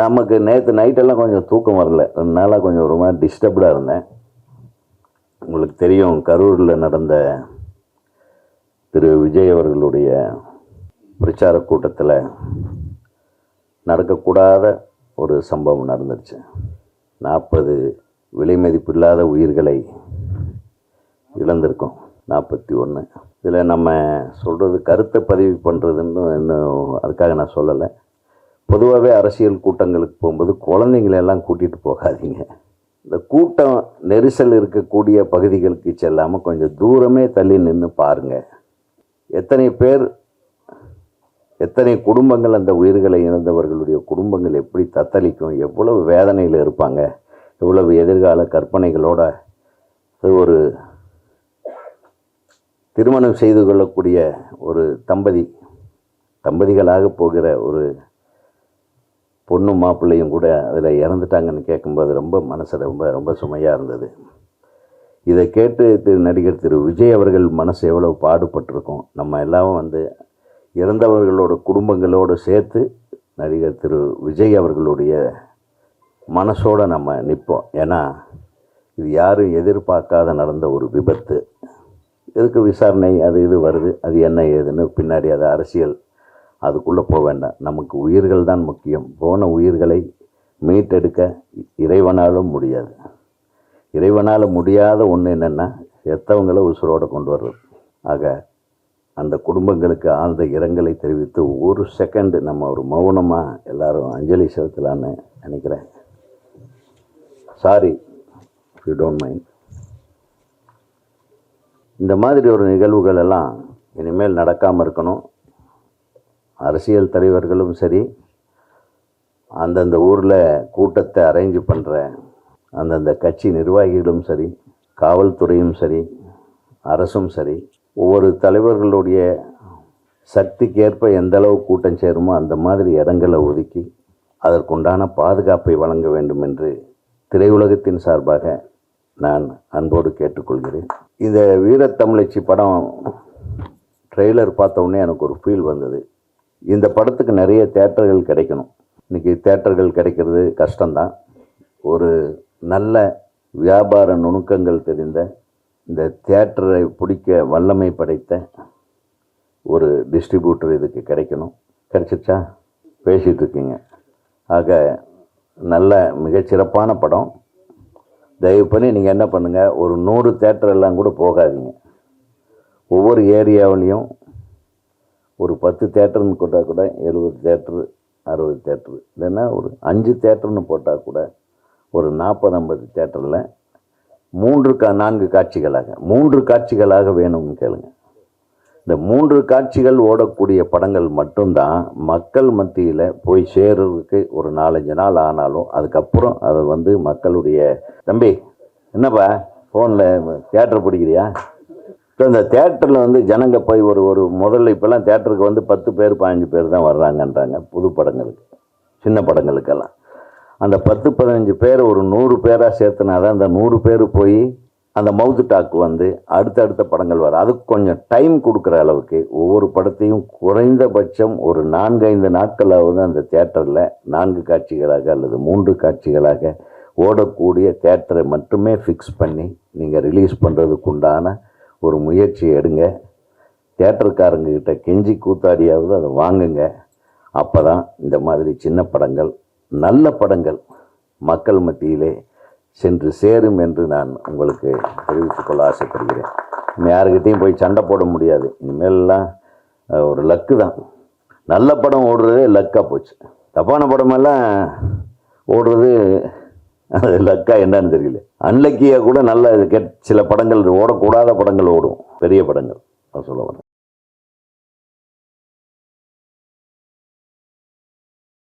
நமக்கு நேற்று நைட்டெல்லாம் கொஞ்சம் தூக்கம் வரல. ரெண்டு நாளாக கொஞ்சம் ஒரு மாதிரி டிஸ்டர்ப்டாக இருந்தேன். உங்களுக்கு தெரியும் கரூரில் நடந்த திரு விஜய் அவர்களுடைய பிரச்சார கூட்டத்தில் நடக்கக்கூடாத ஒரு சம்பவம் நடந்துருச்சு. நாற்பது விலை மதிப்பில்லாத உயிர்களை இழந்திருக்கோம். நாற்பத்தி ஒன்று இதில் நம்ம சொல்கிறது கருத்தை பதிவு பண்ணுறதுன்னு இன்னும் அதுக்காக நான் சொல்லலை. பொதுவாகவே அரசியல் கூட்டங்களுக்கு போகும்போது குழந்தைங்களெல்லாம் கூட்டிகிட்டு போகாதீங்க. இந்த கூட்டம் நெரிசல் இருக்கக்கூடிய பகுதிகளுக்கு செல்லாமல் கொஞ்சம் தூரமே தள்ளி நின்று பாருங்கள் எத்தனை பேர் எத்தனை குடும்பங்கள் அந்த உயிர்களை இழந்தவர்களுடைய குடும்பங்கள் எப்படி தத்தளிக்கும் எவ்வளவு வேதனையில் இருப்பாங்க எவ்வளவு எதிர்கால கற்பனைகளோட அது ஒரு திருமணம் செய்து கொள்ளக்கூடிய ஒரு தம்பதி தம்பதிகளாக போகிற ஒரு பொண்ணும் மாப்பிள்ளையும் கூட அதில் இறந்துட்டாங்கன்னு கேட்கும்போது ரொம்ப மனசு ரொம்ப ரொம்ப சுமையாக இருந்தது. இதை கேட்டு திரு நடிகர் திரு விஜய் அவர்கள் மனசு எவ்வளவு பாடுபட்டிருக்கோம். நம்ம எல்லாம் வந்து இறந்தவர்களோட குடும்பங்களோடு சேர்த்து நடிகர் திரு விஜய் அவர்களுடைய மனசோடு நம்ம நிற்போம். ஏன்னா இது யாரும் எதிர்பார்க்காத நடந்த ஒரு விபத்து. எதுக்கு விசாரணை அது இது வருது அது என்ன ஏதுன்னு பின்னாடி அது அரசியல் அதுக்குள்ளே போக வேண்டாம். நமக்கு உயிர்கள் தான் முக்கியம். போன உயிர்களை மீட்டெடுக்க இறைவனாலும் முடியாது. இறைவனால் முடியாத ஒன்று என்னென்னா செத்தவங்களை உசுரோடு கொண்டு வர்றது. ஆக அந்த குடும்பங்களுக்கு ஆழ்ந்த இரங்கலை தெரிவித்து ஒரு செகண்டு நம்ம ஒரு மௌனமாக எல்லோரும் அஞ்சலி செலுத்தலான்னு நினைக்கிறேன். சாரி யூ டோன்ட் மைண்ட் இந்த மாதிரி ஒரு நிகழ்வுகள் எல்லாம் இனிமேல் நடக்காமல் இருக்கணும். அரசியல் தலைவர்களும் சரி அந்தந்த ஊரில் கூட்டத்தை அரேஞ்ச் பண்ணுற அந்தந்த கட்சி நிர்வாகிகளும் சரி காவல்துறையும் சரி அரசும் சரி ஒவ்வொரு தலைவர்களுடைய சக்திக்கேற்ப எந்த அளவு கூட்டம் சேருமோ அந்த மாதிரி இடங்களை ஒதுக்கி அதற்குண்டான பாதுகாப்பை வழங்க வேண்டும் என்று திரையுலகத்தின் சார்பாக நான் அன்போடு கேட்டுக்கொள்கிறேன். இந்த வீரத்தமிழச்சி படம் ட்ரெய்லர் பார்த்த உடனே எனக்கு ஒரு ஃபீல் வந்தது. இந்த படத்துக்கு நிறைய தேட்டர்கள் கிடைக்கணும். இன்றைக்கி தேட்டர்கள் கிடைக்கிறது கஷ்டம்தான். ஒரு நல்ல வியாபார நுணுக்கங்கள் தெரிந்த இந்த தேட்டரை பிடிக்க வல்லமை படைத்த ஒரு டிஸ்ட்ரிபியூட்டர் இதுக்கு கிடைக்கணும். கிடச்சிச்சா பேசிகிட்ருக்கீங்க ஆக நல்ல மிகச்சிறப்பான படம். தயவு பண்ணி நீங்கள் என்ன பண்ணுங்கள் ஒரு நூறு தேட்டர் எல்லாம் கூட போகாதீங்க. ஒவ்வொரு ஏரியாவிலையும் ஒரு பத்து தேட்டர்னு போட்டால் கூட எழுபது தேட்டரு அறுபது தேட்டரு. இல்லைன்னா ஒரு அஞ்சு தேட்டர்னு போட்டால் கூட ஒரு நாற்பது ஐம்பது தேட்டரில் மூன்று கா நான்கு காட்சிகளாக மூன்று காட்சிகளாக வேணும்னு கேளுங்க. இந்த மூன்று காட்சிகள் ஓடக்கூடிய படங்கள் மட்டும்தான் மக்கள் மத்தியில் போய் சேர்றதுக்கு ஒரு நாலஞ்சு நாள் ஆனாலும் அதுக்கப்புறம் அதை வந்து மக்களுடைய தம்பி என்னப்பா ஃபோனில் தேட்டர் பிடிக்கிறியா? இப்போ இந்த தேட்டரில் வந்து ஜனங்க போய் ஒரு ஒரு முதல்ல இப்போல்லாம் தேட்டருக்கு வந்து பத்து பேர் பதினஞ்சு பேர் தான் வர்றாங்கன்றாங்க. புது படங்களுக்கு சின்ன படங்களுக்கெல்லாம். அந்த பத்து பதினஞ்சு பேர் ஒரு நூறு பேராக சேர்த்துனா தான் அந்த நூறு பேர் போய் அந்த மவுத்து டாக் வந்து அடுத்தடுத்த படங்கள் வர அதுக்கு கொஞ்சம் டைம் கொடுக்குற அளவுக்கு ஒவ்வொரு படத்தையும் குறைந்தபட்சம் ஒரு நான்கு ஐந்து நாட்களாவது அந்த தேட்டரில் நான்கு காட்சிகளாக அல்லது மூன்று காட்சிகளாக ஓடக்கூடிய தேட்டரை மட்டுமே ஃபிக்ஸ் பண்ணி நீங்கள் ரிலீஸ் பண்ணுறதுக்கு உண்டான ஒரு முயற்சி எடுங்க. தேட்டருக்காரங்கக்கிட்ட கெஞ்சி கூத்தாடியாவது அதை வாங்குங்க. அப்போ தான் இந்த மாதிரி சின்ன படங்கள் நல்ல படங்கள் மக்கள் மத்தியிலே சென்று சேரும் என்று நான் உங்களுக்கு தெரிவித்துக்கொள்ள ஆசைப்படுகிறேன். இனிமேல் யாருக்கிட்டையும் போய் சண்டை போட முடியாது. இனிமேல்லாம் ஒரு லக்கு தான். நல்ல படம் ஓடுறதே லக்காக போச்சு. தப்பான படமெல்லாம் ஓடுறது அது லக்கா என்னன்னு தெரியல. அன்லக்கியாக கூட நல்ல கெட் சில படங்கள் ஓடக்கூடாத படங்கள் ஓடும். பெரிய படங்கள். நான் சொல்ல வரேன்